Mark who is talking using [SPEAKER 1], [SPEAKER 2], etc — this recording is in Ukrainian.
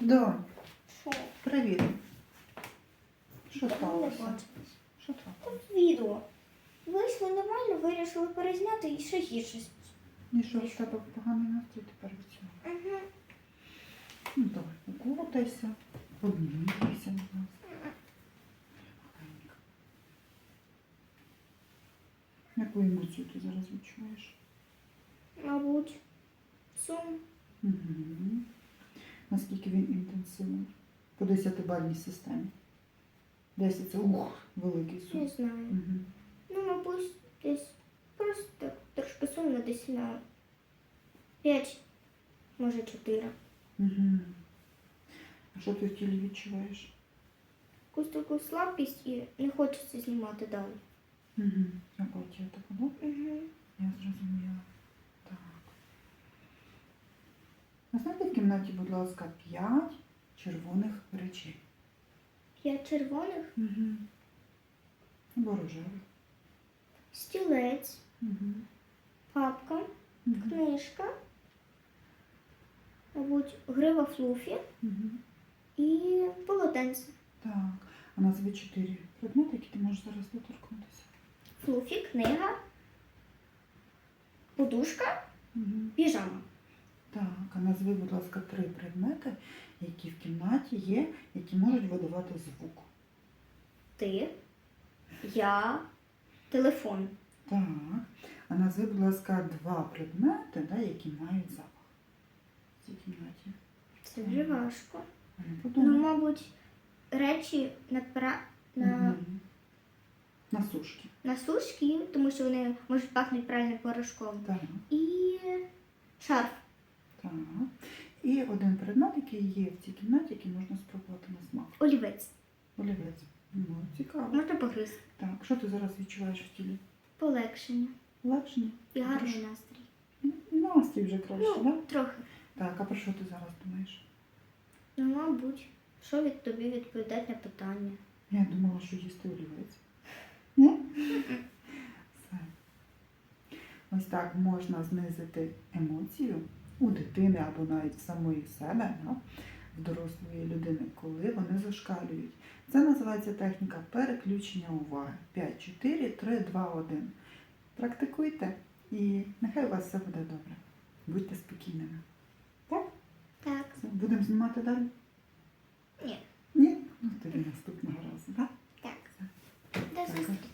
[SPEAKER 1] Да,
[SPEAKER 2] Що?
[SPEAKER 1] привіт. Що сталося? Що?
[SPEAKER 2] Тут відео. Вийшло нормально, вирішили перезняти і ще гірше.
[SPEAKER 1] І що в тебе поганий настрій тепер від цього?
[SPEAKER 2] Угу.
[SPEAKER 1] Ну давай, укутайся, обнімайся, будь ласка. Яку емоцію ти зараз відчуваєш?
[SPEAKER 2] Мабуть, сум.
[SPEAKER 1] Угу. Наскільки він інтенсивний? По 10-бальній системі. 10 це ух, великий сум.
[SPEAKER 2] Не знаю.
[SPEAKER 1] Угу.
[SPEAKER 2] Ну, мабуть, десь просто трошки сумно десь на 5, може 4.
[SPEAKER 1] Угу. А що ти в тілі відчуваєш?
[SPEAKER 2] Якусь таку слабкість і не хочеться знімати далі.
[SPEAKER 1] Угу. Апатія така, да?
[SPEAKER 2] Угу.
[SPEAKER 1] Я зрозуміла. Так. Назвайте в кімнаті, будь ласка, п'ять червоних речей.
[SPEAKER 2] П'ять червоних,
[SPEAKER 1] Угу. Або рожевих.
[SPEAKER 2] стілець,
[SPEAKER 1] Угу.
[SPEAKER 2] папка,
[SPEAKER 1] Угу.
[SPEAKER 2] книжка, мабуть, грива флуфі
[SPEAKER 1] Угу.
[SPEAKER 2] і полотенце.
[SPEAKER 1] Так. А назви чотири предмети, які ти можеш зараз доторкнутися.
[SPEAKER 2] Флуфі, книга, подушка,
[SPEAKER 1] Угу.
[SPEAKER 2] піжама.
[SPEAKER 1] Так, а назви, будь ласка, три предмети, які в кімнаті є, які можуть видавати звук.
[SPEAKER 2] Ти, я, телефон.
[SPEAKER 1] Так. А назви, будь ласка, два предмети, да, які мають запах в цій кімнаті.
[SPEAKER 2] Це вже важко.
[SPEAKER 1] Ну,
[SPEAKER 2] Ну, мабуть, речі на, пра... на,
[SPEAKER 1] Мгм. На сушки.
[SPEAKER 2] на сушки, тому що вони можуть пахнути правильним порошком.
[SPEAKER 1] Так,
[SPEAKER 2] І шарф.
[SPEAKER 1] Так. І один предмет, який є в цій кімнаті, який можна спробувати на смак.
[SPEAKER 2] Олівець.
[SPEAKER 1] Олівець. Ну, цікаво.
[SPEAKER 2] Можна погризти.
[SPEAKER 1] Так, що ти зараз відчуваєш в тілі?
[SPEAKER 2] Полегшення.
[SPEAKER 1] Легшення?
[SPEAKER 2] І гарний настрій.
[SPEAKER 1] Ну, Настрій вже краще,
[SPEAKER 2] Ну,
[SPEAKER 1] так?
[SPEAKER 2] трохи.
[SPEAKER 1] Так, а про що ти зараз думаєш?
[SPEAKER 2] Ну, мабуть, що від тобі відповідати на питання.
[SPEAKER 1] Я думала, що їсти олівець. Ні? Все. Ось так можна знизити емоцію у дитини або навіть в самої себе, да? в дорослої людини, коли вони зашкалюють. Це називається техніка переключення уваги. 5, 4, 3, 2, 1. Практикуйте і нехай у вас все буде добре. Будьте спокійними. Так?
[SPEAKER 2] Так.
[SPEAKER 1] Будемо знімати далі?
[SPEAKER 2] Ні.
[SPEAKER 1] Ні? Ну тоді наступного разу, так?
[SPEAKER 2] Так. До зустрічі.